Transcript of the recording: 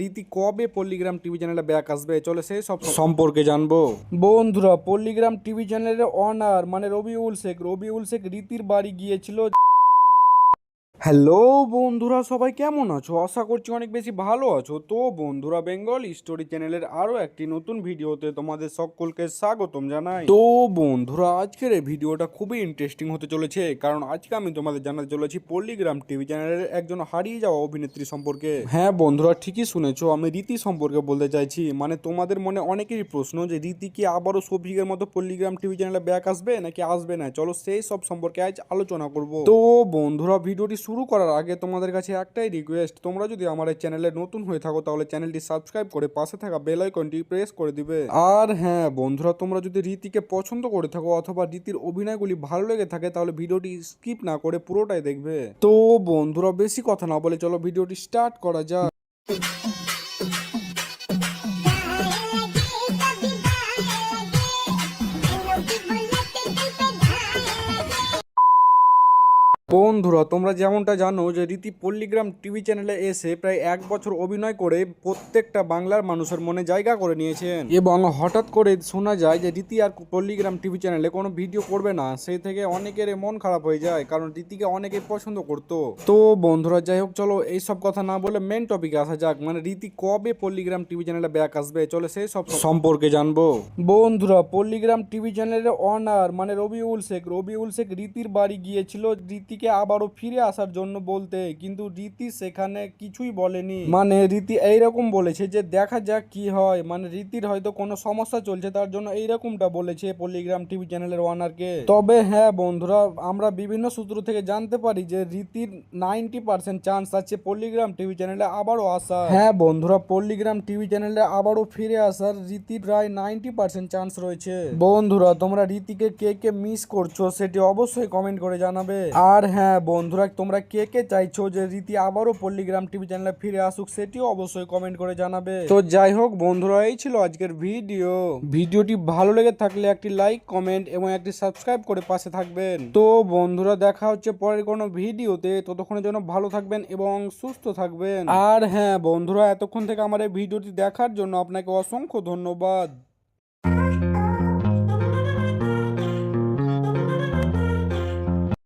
রীতি কবে পল্লিগ্রাম টিভি চ্যানেলে ব্যাক আসবে? চলে সেই সব সম্পর্কে জানব। বন্ধুরা পল্লিগ্রাম টিভি চ্যানেলের অনার মানে রবিউল শেখ রবিউল শেখ রীতির বাড়ি গিয়েছিল হ্যালো বন্ধুরা, সবাই কেমন আছো? আশা করছি অনেক বেশি ভালো আছো। তো বন্ধুরা, বেঙ্গল স্টোরি চ্যানেলের আরও একটি নতুন ভিডিওতে তোমাদের সকলকে স্বাগতম জানাই। তো বন্ধুরা, আজকের এই ভিডিওটা খুবই ইন্টারেস্টিং হতে চলেছে, কারণ আজকে আমি তোমাদের জানাতে চলেছি পল্লিগ্রাম টিভি চ্যানেলের একজন হারিয়ে যাওয়া অভিনেত্রী সম্পর্কে। হ্যাঁ বন্ধুরা, ঠিকই শুনেছো, আমি রীতি সম্পর্কে বলতে চাইছি মানে তোমাদের মনে অনেকেরই প্রশ্ন যে, রীতি কি আবারও সফিকের মতো পল্লিগ্রাম টিভি চ্যানেলে ব্যাক আসবে নাকি আসবে না? চলো সেই সব সম্পর্কে আজ আলোচনা করব। তো বন্ধুরা, ভিডিওটি শুরু করার আগে তোমাদের কাছে একটাই রিকোয়েস্ট তোমরা যদি আমার এই চ্যানেলে নতুন হয়ে থাকো তাহলে চ্যানেলটি সাবস্ক্রাইব করে পাশে থাকা বেল আইকনটি প্রেস করে দিবে। আর হ্যাঁ বন্ধুরা, তোমরা যদি রীতিকে পছন্দ করে থাকো অথবা রীতির অভিনয়গুলি ভালো লেগে থাকে তাহলে ভিডিওটি স্কিপ না করে পুরোটাই দেখবে। তো বন্ধুরা, বেশি কথা না বলে চলো ভিডিওটি স্টার্ট করা যাক। বন্ধুরা, তোমরা যেমনটা জানো যে রীতি পল্লিগ্রাম টিভি চ্যানেলে এসে প্রায় এক বছর অভিনয় করে প্রত্যেকটা বাংলার মানুষের মনে জায়গা করে নিয়েছেন। এবং হঠাৎ করে শোনা যায় যে রীতি আর পল্লিগ্রাম টিভি চ্যানেলে কোনো ভিডিও করবে না সেই থেকে অনেকের মন খারাপ হয়ে যায়, কারণ রীতিকে অনেকে পছন্দ করতো। তো বন্ধুরা, যাই হোক, চলো এইসব কথা না বলে মেন টপিকে আসা যাক। মানে রীতি কবে পল্লিগ্রাম টিভি চ্যানেলে ব্যাক আসবে? চলে সেই সব সম্পর্কে জানব। বন্ধুরা, পল্লিগ্রাম টিভি চ্যানেলের অনার মানে রবিউল শেখ। রবিউল শেখ রীতির বাড়ি গিয়েছিল। রীতিকে আবারও ফিরে আসার জন্য বলতে কিন্তু রীতি সেখানে কিছুই বলেনি। মানে রীতি এইরকম বলেছে যে দেখা যাক কি হয়। মানে রীতির হয়তো কোনো সমস্যা চলছে তার জন্য এইরকমটা বলেছে পল্লিগ্রাম টিভি চ্যানেলের ওনারকে তবে হ্যাঁ বন্ধুরা আমরা বিভিন্ন সূত্র থেকে জানতে পারি যে রীতির নাইনটি পার্সেন্ট চান্স আছে পল্লিগ্রাম টিভি চ্যানেলে আবারও আসা হ্যাঁ বন্ধুরা পল্লিগ্রাম টিভি চ্যানেলে আবারও ফিরে আসার রীতির প্রায় নাইনটি পার্সেন্ট চান্স রয়েছে। বন্ধুরা তোমরা রীতিকে কে কে মিস করছ সেটি অবশ্যই কমেন্ট করে জানাবে। আর হ্যাঁ বন্ধুরা, তোমরা কে কে চাইছো যে রীতি আবারও পল্লিগ্রাম টিভি চ্যানেলে ফিরে আসুক, সেটিও অবশ্যই কমেন্ট করে জানাবে। তো যাই হোক, বন্ধুরা, এই ছিল আজকের ভিডিও ভিডিওটি ভালো লেগে থাকলে একটি লাইক কমেন্ট এবং একটি সাবস্ক্রাইব করে পাশে থাকবেন। তো বন্ধুরা, দেখা হচ্ছে পরের কোনো ভিডিওতে। ততক্ষণের জন্য ভালো থাকবেন এবং সুস্থ থাকবেন। আর হ্যাঁ বন্ধুরা, এতক্ষণ থেকে আমার এই ভিডিওটি দেখার জন্য আপনাকে অসংখ্য ধন্যবাদ।